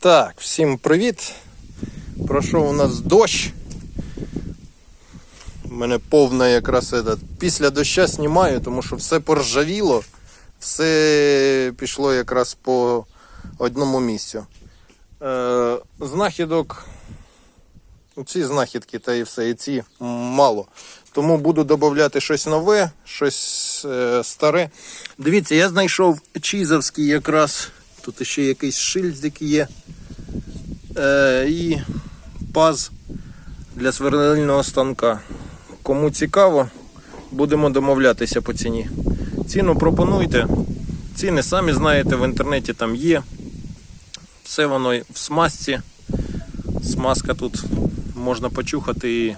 Так, всім привіт. Пройшов у нас дощ. У мене повна якраз этот. після доща знімаю, тому що все поржавіло, все пішло якраз по одному місцю. Е, знахідок. Ці знахідки та і все, і ці мало. Тому буду додати щось нове, щось е, старе. Дивіться, я знайшов чізовський якраз. Тут ще якийсь шильдик є. Е, і паз для сверлильного станка. Кому цікаво, будемо домовлятися по ціні. Ціну пропонуйте. Ціни самі знаєте, в інтернеті там є. Все воно в смазці. Смазка тут можна почухати і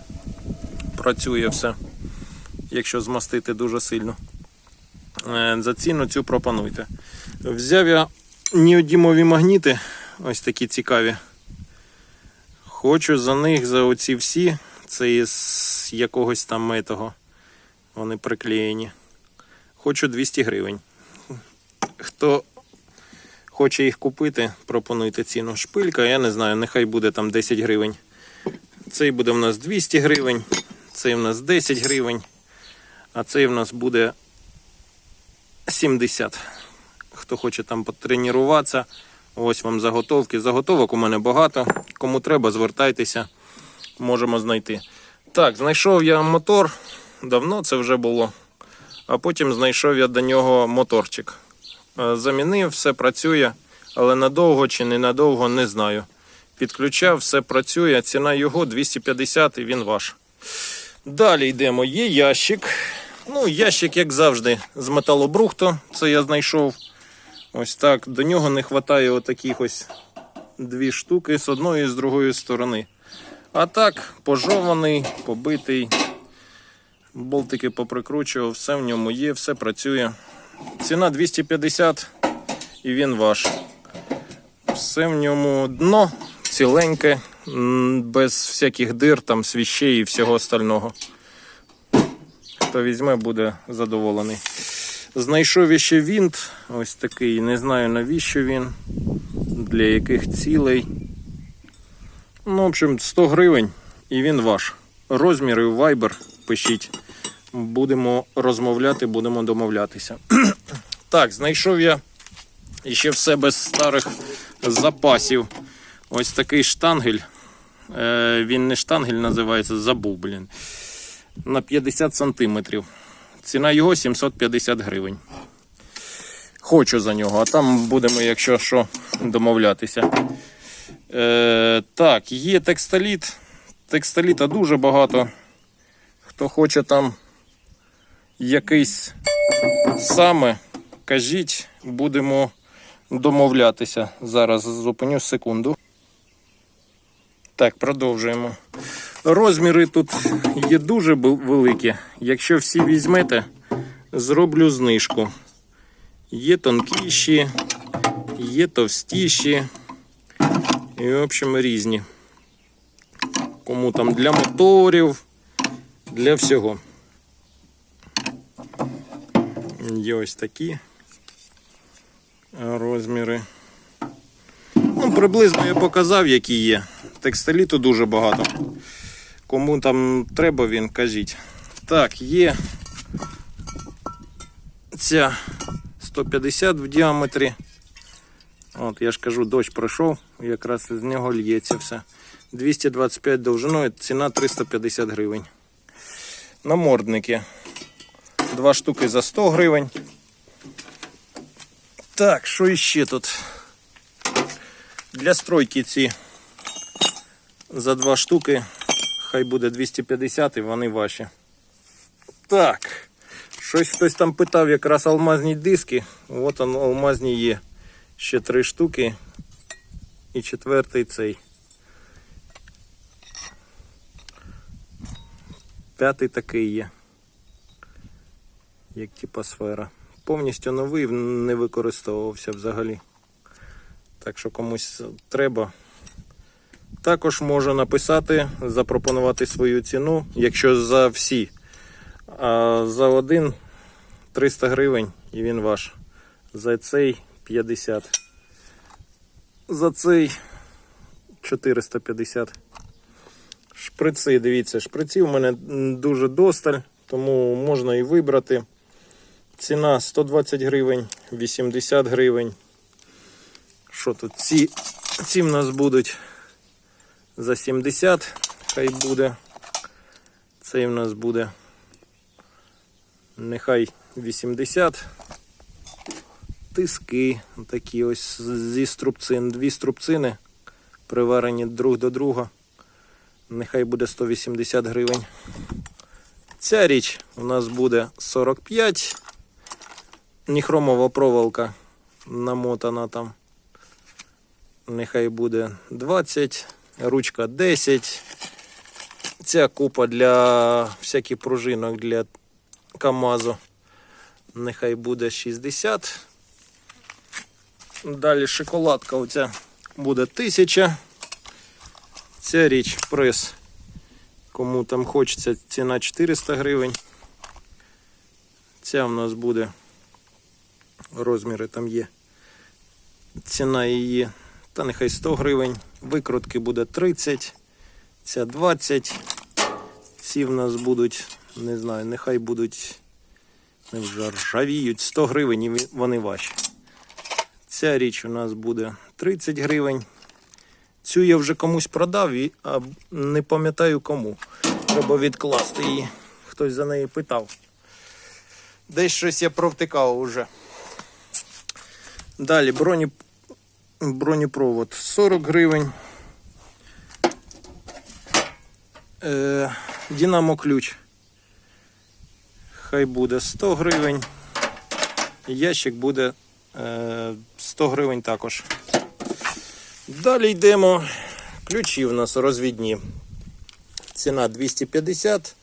працює все, якщо змастити дуже сильно. Е, За ціну цю пропонуйте. Взяв я неодімові магніти, ось такі цікаві. Хочу за них, за оці всі, це із якогось там метого. Вони приклеєні. Хочу 200 гривень. Хто хоче їх купити, пропонуйте ціну. Шпилька, я не знаю, нехай буде там 10 гривень. Цей буде в нас 200 гривень, цей в нас 10 гривень, а цей в нас буде 70. Хто хоче там потренуватися, ось вам заготовки. Заготовок у мене багато. Кому треба, звертайтеся, можемо знайти. Так, знайшов я мотор. Давно це вже було. А потім знайшов я до нього моторчик. Е, Замінив, все працює, але надовго чи ненадовго не знаю. Підключав, все працює. Ціна його 250 і він ваш. Далі йдемо. Є ящик. Ну, ящик, як завжди, з металобрухту. Це я знайшов. Ось так. До нього не вистачає отаких ось дві штуки з одної і з другої сторони. А так, пожований, побитий. Болтики поприкручував, все в ньому є, все працює. Ціна 250 і він ваш. Все в ньому дно ціленьке, без всяких дир, там, свіщей і всього остального. Хто візьме, буде задоволений. Знайшов іще вінт, ось такий, не знаю навіщо він, для яких цілей. Ну, в общем, 100 гривень і він ваш. Розміри в Viber пишіть. Будемо розмовляти, будемо домовлятися. так, знайшов я іще в себе з старих запасів. Ось такий штангель. Е, він не штангель називається, забув, блін. На 50 сантиметрів. Ціна його 750 гривень. Хочу за нього, а там будемо, якщо що, домовлятися. Е, так, є текстоліт. Текстоліта дуже багато. Хто хоче там якийсь саме, кажіть, будемо домовлятися. Зараз зупиню секунду. Так, продовжуємо. Розміри тут є дуже великі. Якщо всі візьмете, зроблю знижку. Є тонкіші, є товстіші. І, в общем, різні. Кому там для моторів, для всього. Є ось такі розміри. Ну, приблизно я показав, які є. Текстиліту дуже багато. Кому там треба, він кажіть. Так, є ця 150 в діаметрі. От, я ж кажу, дощ пройшов, якраз з нього л'ється все. 225 довжиною, ціна 350 гривень. Намордники. Два штуки за 100 гривень. Так, що іще тут? Для стройки ці за два штуки. Хай буде 250 і вони ваші. Так. Щось хтось там питав, якраз алмазні диски. От он, алмазні є. Ще три штуки. І четвертий цей. П'ятий такий є. Як типа сфера. Повністю новий, не використовувався взагалі. Так що комусь треба. Також можу написати, запропонувати свою ціну, якщо за всі. А за один 300 гривень і він ваш. За цей 50. За цей 450. Шприци, дивіться, шприців у мене дуже досталь, тому можна і вибрати. Ціна 120 гривень, 80 гривень. Що тут? Ці, ці в нас будуть за 70, хай буде. Цей в нас буде нехай 80. Тиски такі ось зі струбцин. Дві струбцини приварені друг до друга. Нехай буде 180 гривень. Ця річ у нас буде 45. Ніхромова проволока намотана там. Нехай буде 20, ручка 10. Ця купа для всяких пружинок для КАМАЗу. Нехай буде 60. Далі шоколадка оця буде 1000. Ця річ прес. Кому там хочеться, ціна 400 гривень. Ця в нас буде. Розміри там є. Ціна її, та нехай 100 гривень. Викрутки буде 30. Ця 20. Ці в нас будуть, не знаю, нехай будуть не вже ржавіють 100 гривень і вони ваші. Ця річ у нас буде 30 гривень. Цю я вже комусь продав, а не пам'ятаю кому. Треба відкласти її. Хтось за неї питав. Десь щось я провтикав уже. Далі броні... бронепровод 40 гривень. Е, Динамо ключ. Хай буде 100 гривень. Ящик буде е, 100 гривень також. Далі йдемо. Ключі у нас розвідні. Ціна 250,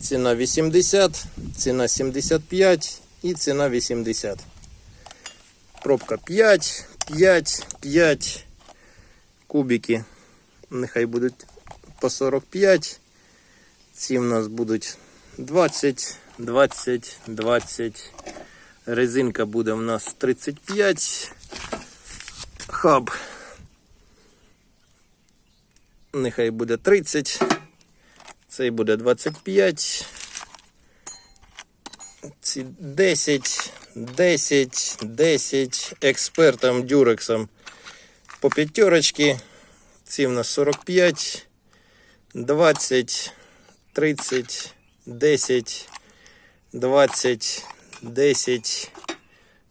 ціна 80, ціна 75 і ціна 80. Пробка 5, 5, 5. Кубики. Нехай будуть по 45. Ці в нас будуть 20, 20, 20. Резинка буде в нас 35. Хаб. Нехай буде 30. Цей буде 25. Ці 10, 10, 10. Експертам дюрексом по п'ятерочки. Ці в нас 45, 20, 30, 10, 20, 10,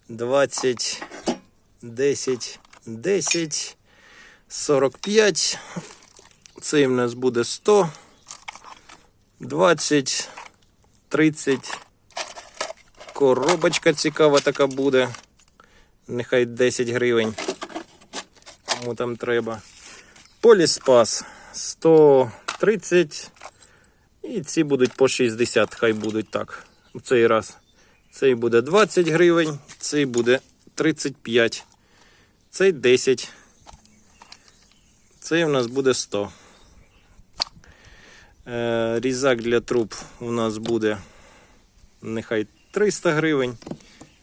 20, 10, 10, 45. Цей в нас буде 100, 20, 30. Коробочка цікава така буде. Нехай 10 гривень. Кому там треба. Поліспас 130. І ці будуть по 60, хай будуть так. В цей раз. Цей буде 20 гривень, цей буде 35, цей 10. Цей у нас буде 100. Е, Різак для труб у нас буде нехай 300 гривень.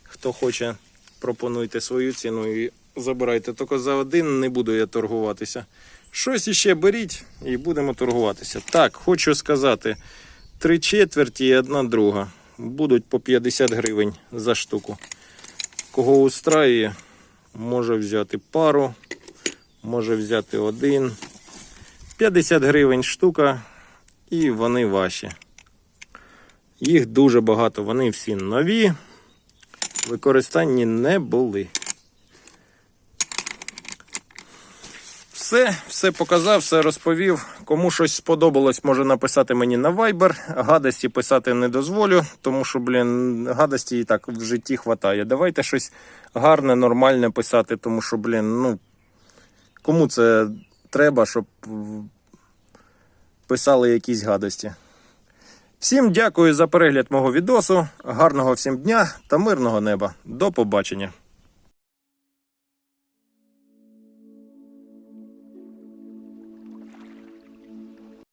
Хто хоче, пропонуйте свою ціну і забирайте. Тільки за один не буду я торгуватися. Щось іще беріть і будемо торгуватися. Так, хочу сказати: три четверті і одна друга. Будуть по 50 гривень за штуку. Кого устраює, може взяти пару, може взяти один. 50 гривень штука, і вони ваші. Їх дуже багато, вони всі нові, використанні не були. Все, все показав, все розповів. Кому щось сподобалось, може написати мені на Viber. Гадості писати не дозволю, тому що, блін, гадості і так в житті хватає. Давайте щось гарне, нормальне писати, тому що, блін, ну кому це треба, щоб писали якісь гадості. Всім дякую за перегляд мого відосу. Гарного всім дня та мирного неба. До побачення.